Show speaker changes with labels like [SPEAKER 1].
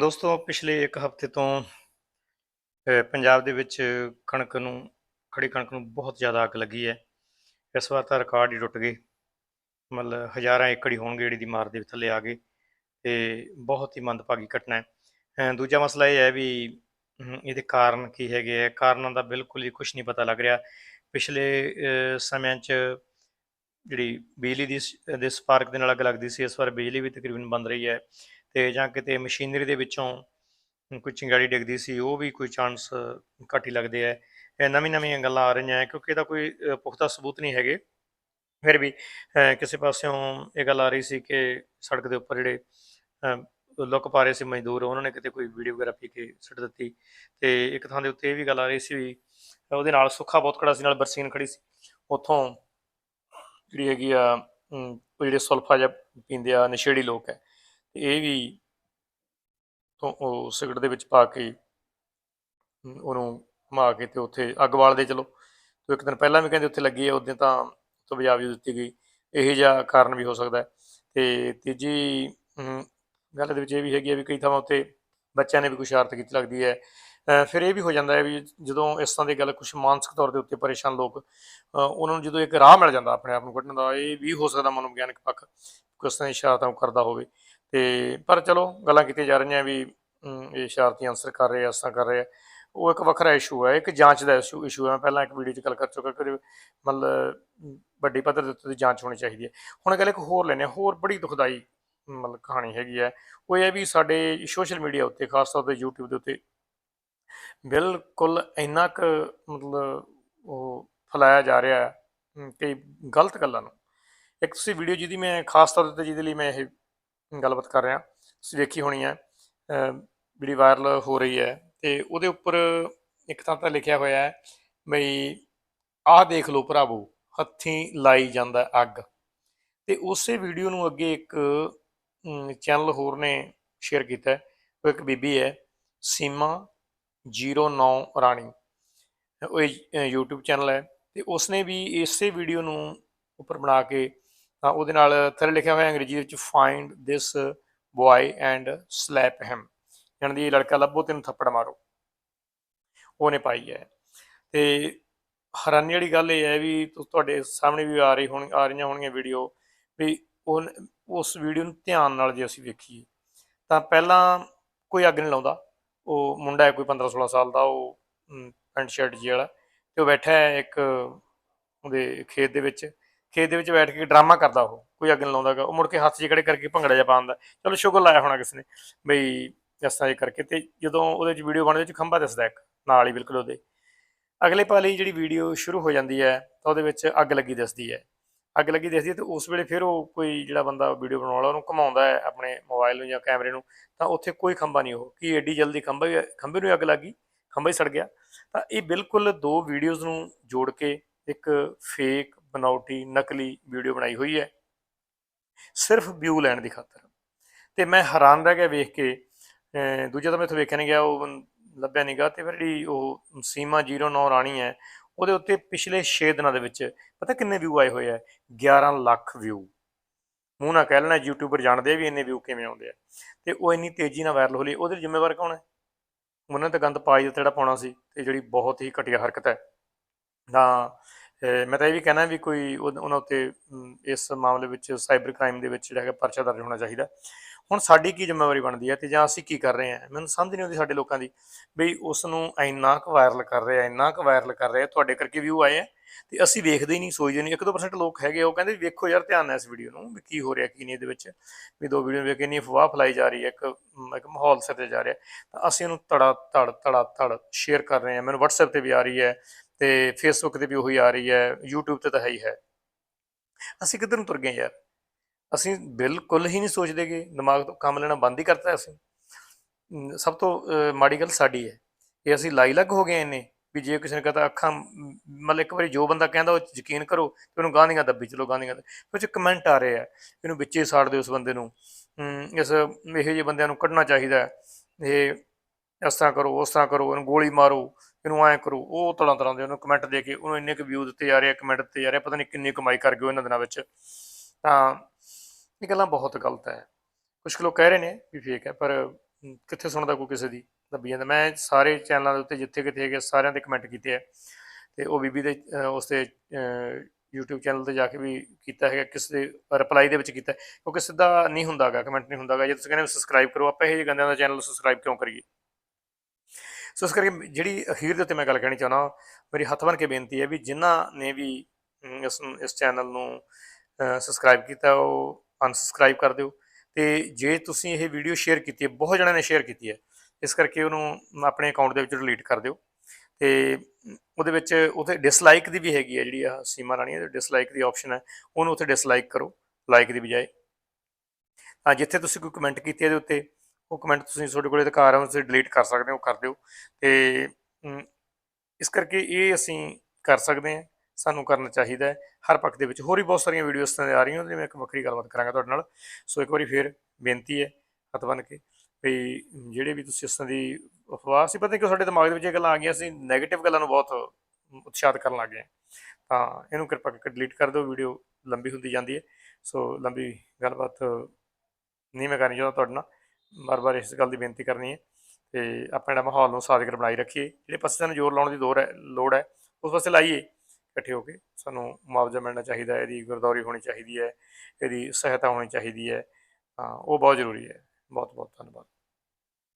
[SPEAKER 1] ਦੋਸਤੋ, ਪਿਛਲੇ ਇੱਕ ਹਫ਼ਤੇ ਤੋਂ ਪੰਜਾਬ ਦੇ ਵਿੱਚ ਕਣਕ ਨੂੰ, ਖੜੀ ਕਣਕ ਨੂੰ ਬਹੁਤ ਜ਼ਿਆਦਾ ਅੱਗ ਲੱਗੀ ਹੈ। ਇਸ ਵਾਰ ਤਾਂ ਰਿਕਾਰਡ ਹੀ ਟੁੱਟ ਗਏ। ਮਤਲਬ ਹਜ਼ਾਰਾਂ ਏਕੜ ਹੀ ਹੋਣਗੇ ਜਿਹੜੀ ਦੀ ਮਾਰ ਦੇ ਥੱਲੇ ਆ ਗਏ ਤੇ ਬਹੁਤ ਹੀ ਮੰਦਭਾਗੀ ਘਟਨਾ ਹੈ। ਦੂਜਾ ਮਸਲਾ ਇਹ ਹੈ ਵੀ ਇਹਦੇ ਕਾਰਨ ਕੀ ਹੈਗੇ ਆ? ਕਾਰਨਾਂ ਦਾ ਬਿਲਕੁਲ ਹੀ ਕੁਝ ਨਹੀਂ ਪਤਾ ਲੱਗ ਰਿਹਾ। ਪਿਛਲੇ ਸਮਿਆਂ 'ਚ ਜਿਹੜੀ ਬਿਜਲੀ ਦੀ ਸ- ਦੇ ਸਪਾਰਕ ਦੇ ਨਾਲ ਅੱਗ ਲੱਗਦੀ ਸੀ, ਇਸ ਵਾਰ ਬਿਜਲੀ ਵੀ ਤਕਰੀਬਨ ਬੰਦ ਰਹੀ ਹੈ। ਤੇ ਜਾਂ ਕਿਤੇ ਮਸ਼ੀਨਰੀ ਦੇ ਵਿੱਚੋਂ ਕੋਈ ਚਿੰਗਾੜੀ ਡਿੱਗਦੀ ਸੀ, ਉਹ ਵੀ ਕੋਈ ਚਾਂਸ ਘੱਟ ਹੀ ਲੱਗਦੇ ਆ। ਇਹ ਨਵੀਂ ਨਵੀਆਂ ਗੱਲਾਂ ਆ ਰਹੀਆਂ ਕਿਉਂਕਿ ਇਹਦਾ ਕੋਈ ਪੁਖਤਾ ਸਬੂਤ ਨਹੀਂ ਹੈਗੇ। ਫਿਰ ਵੀ ਕਿਸੇ ਪਾਸਿਓਂ ਇਹ ਗੱਲ ਆ ਰਹੀ ਸੀ ਕਿ ਸੜਕ ਦੇ ਉੱਪਰ ਜਿਹੜੇ ਲੁੱਕ ਪਾ ਰਹੇ ਸੀ ਮਜ਼ਦੂਰ, ਉਹਨਾਂ ਨੇ ਕਿਤੇ ਕੋਈ ਵੀਡੀਓ ਵਗੈਰਾ ਪੀ ਕੇ ਸੁੱਟ ਦਿੱਤੀ। ਤੇ ਇੱਕ ਥਾਂ ਦੇ ਉੱਤੇ ਇਹ ਵੀ ਗੱਲ ਆ ਰਹੀ ਸੀ ਵੀ ਉਹਦੇ ਨਾਲ ਸੁੱਖਾ ਬਹੁਤ ਖੜਾ ਸੀ, ਨਾਲ ਬਰਸੀਨ ਖੜੀ ਸੀ। ਉੱਥੋਂ ਜਿਹੜੀ ਹੈਗੀ ਆ ਜਿਹੜੇ ਸੁਲਫਾ ਜਿਹਾ ਪੀਂਦੇ ਆ, ਨਸ਼ੇੜੀ ਲੋਕ ਹੈ ਇਹ ਵੀ ਉਹ ਸਿਗਰਟ ਦੇ ਵਿੱਚ ਪਾ ਕੇ ਉਹਨੂੰ ਘੁਮਾ ਕੇ ਤੇ ਉੱਥੇ ਅੱਗ ਬਾਲਦੇ ਚਲੋ। ਤੇ ਇੱਕ ਦਿਨ ਪਹਿਲਾਂ ਵੀ ਕਹਿੰਦੇ ਉੱਥੇ ਲੱਗੀ ਹੈ ਉਦੋਂ ਤਾਂ ਤੋਂ ਬਜਾ ਵੀ ਦਿੱਤੀ ਗਈ। ਇਹ ਜਿਹਾ ਕਾਰਨ ਵੀ ਹੋ ਸਕਦਾ ਹੈ। ਤੇ ਤੀਜੀ ਅਮ, ਗੱਲ ਦੇ ਵਿੱਚ ਇਹ ਵੀ ਹੈਗੀ ਹੈ ਵੀ ਕਈ ਥਾਵਾਂ ਉੱਤੇ ਬੱਚਿਆਂ ਨੇ ਵੀ ਕੋਈ ਸ਼ਰਾਰਤ ਕੀਤੀ ਲੱਗਦੀ ਹੈ। ਅ, ਫਿਰ ਇਹ ਵੀ ਹੋ ਜਾਂਦਾ ਹੈ ਵੀ ਜਦੋਂ ਇਸ ਤਰ੍ਹਾਂ ਦੀ ਗੱਲ ਕੁਝ ਮਾਨਸਿਕ ਤੌਰ ਦੇ ਉੱਤੇ ਪਰੇਸ਼ਾਨ ਲੋਕ ਅ, ਉਹਨਾਂ ਨੂੰ ਜਦੋਂ ਇੱਕ ਰਾਹ ਮਿਲ ਜਾਂਦਾ ਆਪਣੇ ਆਪ ਨੂੰ ਕੱਢਣ ਦਾ ਇਹ ਵੀ ਹੋ ਸਕਦਾ ਮਨੋਵਿਗਿਆਨਕ ਪੱਖ ਕਿਸ ਤਰ੍ਹਾਂ ਦੀ ਸ਼ਰਾਰਤਾਂ ਕਰਦਾ ਹੋਵੇ। ਤੇ ਪਰ ਚਲੋ ਗੱਲਾਂ ਕੀਤੀਆਂ ਜਾ ਰਹੀਆਂ ਵੀ ਇਹ ਸ਼ਰਾਰਤੀ ਅਨਸਰ ਕਰ ਰਹੇ ਆ ਇਸ ਕਰ ਰਹੇ ਆ। ਉਹ ਇੱਕ ਵੱਖਰਾ ਇਸ਼ੂ ਹੈ ਇੱਕ ਜਾਂਚ ਦਾ ਇਸ਼ੂ ਇਸ਼ੂ ਹੈ ਮੈਂ ਪਹਿਲਾਂ ਇੱਕ ਵੀਡੀਓ 'ਚ ਗੱਲ ਕਰ ਚੁੱਕਾ ਕਿ ਮਤਲਬ ਵੱਡੀ ਪੱਧਰ ਦੇ ਉੱਤੇ ਜਾਂਚ ਹੋਣੀ ਚਾਹੀਦੀ ਹੈ ਹੁਣ ਗੱਲ ਇੱਕ ਹੋਰ ਲੈਣੇ ਹੋਰ ਬੜੀ ਦੁਖਦਾਈ ਮਤਲਬ ਕਹਾਣੀ ਹੈਗੀ ਹੈ ਉਹ ਇਹ ਵੀ ਸਾਡੇ ਸੋਸ਼ਲ ਮੀਡੀਆ ਉੱਤੇ ਖਾਸ ਤੌਰ ਤੇ YouTube ਦੇ ਉੱਤੇ ਬਿਲਕੁਲ ਇੰਨਾ ਕੁ ਮਤਲਬ ਉਹ ਫੈਲਾਇਆ ਜਾ ਰਿਹਾ ਹੈ ਅਮ, ਗਲਤ ਗੱਲਾਂ ਨੂੰ। ਇੱਕ ਤੁਸੀਂ ਵੀਡੀਓ ਜਿਹਦੀ ਮੈਂ ਖਾਸ ਤੌਰ ਤੇ ਜਿਹਦੇ ਲਈ ਮੈਂ ਇਹ ਗੱਲਬਾਤ ਕਰ ਰਿਹਾ। ਤੁਸੀਂ ਵੇਖੀ ਹੋਣੀ ਹੈ, ਅਹ, ਜਿਹੜੀ ਵਾਇਰਲ ਹੋ ਰਹੀ ਹੈ ਤੇ ਉਹਦੇ ਉੱਪਰ ਇੱਕ ਥਾਂ ਤਾਂ ਲਿਖਿਆ ਹੋਇਆ ਹੈ, ਬਈ ਆਹ ਦੇਖ ਲਓ ਭਰਾਵੋ, ਹੱਥੀਂ ਲਾਈ ਜਾਂਦਾ ਅੱਗ। ਤੇ ਉਸੇ ਵੀਡੀਓ ਨੂੰ ਅੱਗੇ ਇੱਕ ਚੈਨਲ ਹੋਰ ਨੇ ਸ਼ੇਅਰ ਕੀਤਾ ਉਹ ਇੱਕ ਬੀਬੀ ਹੈ, ਸੀਮਾ 09 ਰਾਣੀ। ਉਹ ਇਹ YouTube ਚੈਨਲ ਹੈ ਤੇ ਉਸਨੇ ਵੀ ਇਸੇ ਵੀਡੀਓ ਨੂੰ ਉੱਪਰ ਬਣਾ ਕੇ ਤਾਂ ਉਹਦੇ ਨਾਲ ਥੱਲੇ ਲਿਖਿਆ ਹੋਇਆ ਅੰਗਰੇਜ਼ੀ ਵਿੱਚ find this boy and slap him ਜਾਣੀ ਦੀ ਇਹ ਲੜਕਾ ਲੱਭੋ, ਤੈਨੂੰ ਥੱਪੜ ਮਾਰੋ। ਉਹਨੇ ਪਾਈ ਹੈ। ਤੇ ਹੈਰਾਨੀ ਵਾਲੀ ਗੱਲ ਇਹ ਹੈ ਵੀ ਤੁ- ਤੁਹਾਡੇ ਸਾਹਮਣੇ ਵੀ ਆ ਰਹੀ ਹੋਣ, ਆ ਰਹੀਆਂ ਹੋਣਗੀਆਂ ਵੀਡੀਓ ਵੀ ਉਹ ਉਸ ਵੀਡੀਓ ਨੂੰ ਧਿਆਨ ਨਾਲ ਜੇ ਅਸੀਂ ਵੇਖੀਏ, ਤਾਂ ਪਹਿਲਾਂ ਕੋਈ ਅੱਗ ਨਹੀਂ ਲਾਉਂਦਾ। ਉਹ ਮੁੰਡਾ ਹੈ, ਕੋਈ 15 16 ਸਾਲ ਦਾ, ਉਹ ਪੈਂਟ ਸ਼ਰਟ ਜੀ ਵਾਲਾ, ਤੇ ਉਹ ਬੈਠਾ ਹੈ ਇੱਕ ਉਹਦੇ ਖੇਤ ਦੇ ਵਿੱਚ। ਖੇਤ ਦੇ ਵਿੱਚ ਬੈਠ ਕੇ ਡਰਾਮਾ ਕਰਦਾ ਉਹ, ਕੋਈ ਅੱਗ ਨਹੀਂ ਲਾਉਂਦਾਗਾ। ਉਹ ਮੁੜ ਕੇ ਹੱਥ ਜਿਹੇ ਖੜੇ ਕਰਕੇ ਭੰਗੜਾ ਜਿਹਾ ਪਾਉਂਦਾ ਚਲੋ ਸ਼ੁਗਰ ਲਾਇਆ ਹੋਣਾ ਕਿਸੇ ਨੇ ਬਈ ਇਸ ਤਰ੍ਹਾਂ ਇਹ ਕਰਕੇ ਤੇ ਜਦੋਂ ਉਹਦੇ ਵਿੱਚ ਵੀਡੀਓ ਬਣਦੇ ਵਿੱਚ ਖੰਭਾ ਦਿਸਦਾ ਇੱਕ, ਨਾਲ ਹੀ ਬਿਲਕੁਲ ਉਹਦੇ। ਅਗਲੇ ਪਲ ਜਿਹੜੀ ਵੀਡੀਓ ਸ਼ੁਰੂ ਹੋ ਜਾਂਦੀ ਹੈ, ਤਾਂ ਉਹਦੇ ਵਿੱਚ ਅੱਗ ਲੱਗੀ ਦਿਸਦੀ ਹੈ। ਅੱਗ ਲੱਗੀ ਦਿਸਦੀ ਹੈ ਤੇ ਉਸ ਵੇਲੇ ਫਿਰ ਉਹ ਕੋਈ ਜਿਹੜਾ ਬੰਦਾ ਵੀਡੀਓ ਬਣਾਉਣ ਵਾਲਾ, ਉਹਨੂੰ ਘੁਮਾਉਂਦਾ ਹੈ ਆਪਣੇ ਮੋਬਾਈਲ ਨੂੰ ਜਾਂ ਕੈਮਰੇ ਨੂੰ, ਤਾਂ ਉੱਥੇ ਕੋਈ ਖੰਭਾ ਨਹੀਂ ਉਹ। ਕਿ ਐਡੀ ਜਲਦੀ ਖੰਭਾ, ਖੰਭੇ ਨੂੰ ਹੀ ਅੱਗ ਲੱਗੀ ਖੰਭਾ ਹੀ ਸੜ ਗਿਆ। ਤਾਂ ਇਹ ਬਿਲਕੁਲ ਦੋ ਵੀਡੀਓਜ਼ ਨੂੰ ਜੋੜ ਕੇ ਇੱਕ ਫੇਕ ਬਨਾਉਟੀ ਨਕਲੀ ਵੀਡੀਓ ਬਣਾਈ ਹੋਈ ਹੈ। ਸਿਰਫ ਵਿਊ ਲੈਣ ਦੀ ਖਾਤਰ। ਤੇ ਮੈਂ ਹੈਰਾਨ ਰਹਿ ਗਿਆ ਵੇਖ ਕੇ। ਅਹ ਦੂਜਾ ਤਾਂ ਮੈਥੋਂ ਵੇਖਿਆ ਨਹੀਂ ਗਿਆ, ਉਹ ਲੱਭਿਆ ਨਹੀਂਗਾ ਤੇ ਫਿਰ ਜਿਹੜੀ ਉਹ ਸੀਮਾ 09 ਰਾਣੀ ਹੈ, ਉਹਦੇ ਉੱਤੇ ਪਿਛਲੇ 6 ਦਿਨਾਂ ਦੇ ਵਿੱਚ ਪਤਾ ਕਿੰਨੇ ਵਿਊ ਆਏ ਹੋਏ ਆ? 11 ਲੱਖ ਵਿਊ ਮੂੰਹ ਨਾ ਕਹਿ ਲੈਣਾ ਯੂਟਿਊਬਰ ਜਾਣਦੇ ਵੀ ਇੰਨੇ ਵਿਊ ਕਿਵੇਂ ਆਉਂਦੇ ਆ। ਤੇ ਉਹ ਇੰਨੀ ਤੇਜ਼ੀ ਨਾਲ ਵਾਇਰਲ ਹੋ ਲਈ ਉਹਦੇ ਜ਼ਿੰਮੇਵਾਰ ਕੌਣ ਹੈ? ਉਹਨਾਂ ਨੇ ਤਾਂ ਗੰਦ ਪਾਈ ਦਿੱਤਾ ਜਿਹੜਾ ਪਾਉਣਾ ਸੀ। ਤੇ ਜਿਹੜੀ ਬਹੁਤ ਹੀ ਘਟੀਆ ਹਰਕਤ ਹੈ। ਤਾਂ ਮੈਂ ਤਾਂ ਇਹ ਵੀ ਕਹਿਣਾ ਵੀ ਕੋਈ ਉਹਨਾਂ ਉੱਤੇ ਇਸ ਮਾਮਲੇ ਵਿੱਚ ਸਾਈਬਰ ਕ੍ਰਾਈਮ ਦੇ ਵਿੱਚ ਜਿਹੜਾ ਹੈਗਾ ਪਰਚਾ ਦਰਜ ਹੋਣਾ ਚਾਹੀਦਾ। ਹੁਣ ਸਾਡੀ ਕੀ ਜ਼ਿੰਮੇਵਾਰੀ ਬਣਦੀ ਹੈ ਤੇ ਜਾਂ ਅਸੀਂ ਕੀ ਕਰ ਰਹੇ ਹਾਂ? ਮੈਨੂੰ ਸਮਝ ਨਹੀਂ ਆਉਂਦੀ ਸਾਡੇ ਲੋਕਾਂ ਦੀ ਬਈ ਉਸ ਨੂੰ ਇੰਨਾ ਕੁ ਵਾਇਰਲ ਕਰ ਰਿਹਾ ਇੰਨਾ ਕੁ ਵਾਇਰਲ ਕਰ ਰਿਹਾ ਤੁਹਾਡੇ ਕਰਕੇ ਵਿਊ ਆਏ ਆ ਤੇ ਅਸੀਂ ਵੇਖਦੇ ਹੀ ਨਹੀਂ ਸੋਚਦੇ ਨਹੀਂ 1-2% ਲੋਕ ਹੈਗੇ ਆ, ਉਹ ਕਹਿੰਦੇ ਵੀ ਵੇਖੋ ਯਾਰ ਧਿਆਨ ਨਾਲ ਇਸ ਵੀਡੀਓ ਨੂੰ ਵੀ ਕੀ ਹੋ ਰਿਹਾ ਕੀ ਨਹੀਂ ਇਹਦੇ ਵਿੱਚ। ਵੀ ਦੋ ਵੀਡੀਓ ਵੇਖ ਕੇ ਇੰਨੀ ਅਫਵਾਹ ਫੈਲਾਈ ਜਾ ਰਹੀ ਹੈ ਇੱਕ ਇੱਕ ਮਾਹੌਲ ਸਿਰਜਿਆ ਜਾ ਰਿਹਾ। ਤਾਂ ਅਸੀਂ ਉਹਨੂੰ ਤੜਾ ਤੜ ਤੜਾ ਤੜ ਸ਼ੇਅਰ ਕਰ ਰਹੇ ਹਾਂ। ਮੈਨੂੰ WhatsApp ਤੇ ਵੀ ਆ ਰਹੀ ਹੈ ਤੇ ਫੇਸਬੁੱਕ ਤੇ ਵੀ ਉਹੀ ਆ ਰਹੀ ਹੈ, YouTube ਤੇ ਤਾਂ ਹੈ ਹੀ ਹੈ। ਅਸੀਂ ਕਿੱਧਰ ਨੂੰ ਤੁਰ ਗਏ ਯਾਰ? ਅਸੀਂ ਬਿਲਕੁਲ ਹੀ ਨਹੀਂ ਸੋਚਦੇਗੇ ਦਿਮਾਗ ਤੋਂ ਕੰਮ ਲੈਣਾ ਬੰਦ ਹੀ ਕਰਤਾ ਅਸੀਂ। ਸਭ ਤੋਂ ਮਾੜੀ ਗੱਲ ਸਾਡੀ ਹੈ। ਇਹ ਅਸੀਂ ਲਾਈ ਲੱਗ ਹੋ ਗਏ ਇੰਨੇ ਵੀ ਜੇ ਕਿਸੇ ਨੇ ਕਹਤਾ ਅੱਖਾਂ, ਮਤਲਬ ਇੱਕ ਵਾਰੀ ਜੋ ਬੰਦਾ ਕਹਿੰਦਾ ਉਹ ਯਕੀਨ ਕਰੋ ਤੇ ਉਹਨੂੰ ਗਾਂਧੀਆਂ ਦੱਬੀ ਚਲੋ, ਗਾਂਧੀਆਂ ਫਿਰ ਉਹ ਕਮੈਂਟ ਆ ਰਹੇ ਆ, ਇਹਨੂੰ ਵਿੱਚੇ ਸਾੜ ਦਿਓ ਉਸ ਬੰਦੇ ਨੂੰ। ਇਸ ਇਹੋ ਜਿਹੇ ਬੰਦਿਆਂ ਨੂੰ ਕੱਢਣਾ ਚਾਹੀਦਾ ਇਹ ਇਸ ਤਰ੍ਹਾਂ ਕਰੋ ਉਸ ਤਰ੍ਹਾਂ ਕਰੋ ਇਹਨੂੰ ਗੋਲੀ ਮਾਰੋ ਇਹਨੂੰ ਐਂ ਕਰੋ ਉਹ ਤਰ੍ਹਾਂ ਤਰ੍ਹਾਂ ਦੇ ਉਹਨੂੰ ਕਮੈਂਟ ਦੇ ਕੇ ਉਹਨੂੰ ਇੰਨੇ ਕੁ ਵਿਊ ਦਿੱਤੇ ਜਾ ਰਹੇ ਆ ਕਮੈਂਟ ਦਿੱਤੇ ਜਾ ਰਹੇ ਪਤਾ ਨਹੀਂ ਕਿੰਨੀ ਕਮਾਈ ਕਰ ਗਏ ਉਹਨਾਂ ਦਿਨਾਂ ਵਿੱਚ। ਤਾਂ ਇਹ ਗੱਲਾਂ ਬਹੁਤ ਗਲਤ ਹੈ। ਕੁਝ ਲੋਕ ਕਹਿ ਰਹੇ ਨੇ ਵੀ ਫੇਕ ਹੈ ਪਰ ਕਿੱਥੇ ਸੁਣਦਾ ਕੋਈ ਕਿਸੇ ਦੀ ਦੱਬੀ ਜਾਂਦਾ। ਮੈਂ ਸਾਰੇ ਚੈਨਲਾਂ ਦੇ ਉੱਤੇ ਜਿੱਥੇ ਕਿਤੇ ਹੈਗੇ ਸਾਰਿਆਂ ਦੇ ਕਮੈਂਟ ਕੀਤੇ ਆ। ਤੇ ਉਹ ਬੀਬੀ ਦੇ ਉਸ ਤੇ ਅਹ, YouTube ਚੈਨਲ ਤੇ ਜਾ ਕੇ ਵੀ ਕੀਤਾ ਹੈਗਾ ਕਿਸੇ ਦੇ ਰਿਪਲਾਈ ਦੇ ਵਿੱਚ ਕੀਤਾ ਕਿਉਂਕਿ ਸਿੱਧਾ ਨਹੀਂ ਹੁੰਦਾਗਾ ਕਮੈਂਟ ਨਹੀਂ ਹੁੰਦਾਗਾ। ਜੇ ਤੁਸੀਂ ਕਹਿੰਦੇ ਸਬਸਕ੍ਰਾਈਬ ਕਰੋ ਆਪਾਂ ਇਹ ਜਿਹੇ ਗੰਦਿਆਂ ਦਾ ਚੈਨਲ ਸਬਸਕ੍ਰਾਈਬ ਕਿਉਂ ਕਰੀਏ? ਸੋ ਇਸ ਕਰਕੇ ਜਿਹੜੀ ਅਖੀਰ ਦੇ ਉੱਤੇ ਮੈਂ ਗੱਲ ਕਹਿਣੀ ਚਾਹੁੰਦਾ ਮੇਰੀ ਹੱਥ ਬਨ ਕੇ ਬੇਨਤੀ ਹੈ ਵੀ ਜਿਨ੍ਹਾਂ ਨੇ ਵੀ ਇਸ ਇਸ ਚੈਨਲ ਨੂੰ ਸਬਸਕ੍ਰਾਈਬ ਕੀਤਾ, ਉਹ ਅਨਸਬਸਕ੍ਰਾਈਬ ਕਰ ਦਿਓ। ਤੇ ਜੇ ਤੁਸੀਂ ਇਹ ਵੀਡੀਓ ਸ਼ੇਅਰ ਕੀਤੀ ਹੈ, ਬਹੁਤ ਜਣਿਆਂ ਨੇ ਸ਼ੇਅਰ ਕੀਤੀ ਹੈ, ਇਸ ਕਰਕੇ ਉਹਨੂੰ ਆਪਣੇ ਅਕਾਊਂਟ ਦੇ ਵਿੱਚ ਡਿਲੀਟ ਕਰ ਦਿਓ। ਤੇ ਉਹਦੇ ਵਿੱਚ ਉਹਦੇ ਡਿਸਲਾਈਕ ਦੀ ਵੀ ਹੈਗੀ ਹੈ, ਜਿਹੜੀ ਆ ਸੀਮਾ ਰਾਣੀ ਦੇ ਡਿਸਲਾਈਕ ਦੀ ਆਪਸ਼ਨ ਹੈ, ਉਹਨੂੰ ਉੱਥੇ ਡਿਸਲਾਈਕ ਕਰੋ ਲਾਈਕ ਦੀ ਬਜਾਏ। ਤਾਂ ਜਿੱਥੇ ਤੁਸੀਂ ਕੋਈ ਕਮੈਂਟ ਕੀਤੀ ਹੈ ਇਹਦੇ ਉੱਤੇ ਉਹ ਕਮੈਂਟ ਤੁਸੀਂ ਤੁਹਾਡੇ ਕੋਲ ਅਧਿਕਾਰ ਹੈ, ਤੁਸੀਂ ਡਿਲੀਟ ਕਰ ਸਕਦੇ ਹੋ, ਕਰ ਦਿਓ। ਤੇ ਇਸ ਕਰਕੇ ਇਹ ਅਸੀਂ ਕਰ ਸਕਦੇ ਹਾਂ, ਸਾਨੂੰ ਕਰਨਾ ਚਾਹੀਦਾ ਹੈ। ਹਰ ਪੱਖ ਦੇ ਵਿੱਚ ਹੋਰ ਵੀ ਬਹੁਤ ਸਾਰੀਆਂ ਵੀਡੀਓਜ਼ ਤਾਂ ਆ ਰਹੀਆਂ ਉਹਦੇ ਮੈਂ ਇੱਕ ਵੱਖਰੀ ਗੱਲਬਾਤ ਕਰਾਂਗਾ ਤੁਹਾਡੇ ਨਾਲ। ਸੋ ਇੱਕ ਵਾਰੀ ਫੇਰ ਬੇਨਤੀ ਹੈ, ਹੱਥ ਬੰਨ੍ਹ ਕੇ, ਵੀ ਜਿਹੜੇ ਵੀ ਤੁਸੀਂ ਇਸ ਤਰ੍ਹਾਂ ਦੀ ਅਫਵਾਹ ਸੀ ਪਤਾ ਨਹੀਂ ਕਿ ਸਾਡੇ ਦਿਮਾਗ ਦੇ ਵਿੱਚ ਇਹ ਗੱਲਾਂ ਆ ਗਈਆਂ ਸੀ 네ਗੇਟਿਵ ਗੱਲਾਂ ਨੂੰ ਬਹੁਤ ਉਤਸ਼ਾਹਤ ਕਰਨ ਲੱਗ ਗਏ ਹਾਂ। ਤਾਂ ਇਹਨੂੰ ਕਿਰਪਾ ਕਰਕੇ ਡਿਲੀਟ ਕਰ ਦਿਓ ਵੀਡੀਓ ਲੰਬੀ ਹੁੰਦੀ ਜਾਂਦੀ ਹੈ। ਸੋ ਲੰਬੀ ਗੱਲਬਾਤ ਨਹੀਂ ਮੈਂ ਕਰਨੀ ਚਾਹੁੰਦਾ ਤੁਹਾਡੇ ਨਾਲ। ਬਾਰ-ਬਾਰ ਇਸ ਗੱਲ ਦੀ ਬੇਨਤੀ ਕਰਨੀ ਹੈ ਤੇ ਆਪਾਂ ਜਿਹੜਾ ਮਾਹੌਲ ਨੂੰ ਸਾਜ਼ਗਰ ਬਣਾਈ ਰੱਖੀਏ। ਜਿਹੜੇ ਪਾਸੇ ਸਾਨੂੰ ਜ਼ੋਰ ਲਾਉਣ ਦੀ ਦੌਰ ਹੈ, ਲੋੜ ਹੈ, ਉਸ ਪਾਸੇ ਲਾਈਏ। ਇਕੱਠੇ ਹੋ ਕੇ ਸਾਨੂੰ ਮੁਆਵਜ਼ਾ ਮਿਲਣਾ ਚਾਹੀਦਾ ਹੈ, ਇਹਦੀ ਗੁਰਦੌਰੀ ਹੋਣੀ ਚਾਹੀਦੀ ਹੈ, ਇਹਦੀ ਸਹਾਇਤਾ ਹੋਣੀ ਚਾਹੀਦੀ ਹੈ। ਉਹ ਬਹੁਤ ਜ਼ਰੂਰੀ ਹੈ। ਬਹੁਤ ਬਹੁਤ ਧੰਨਵਾਦ।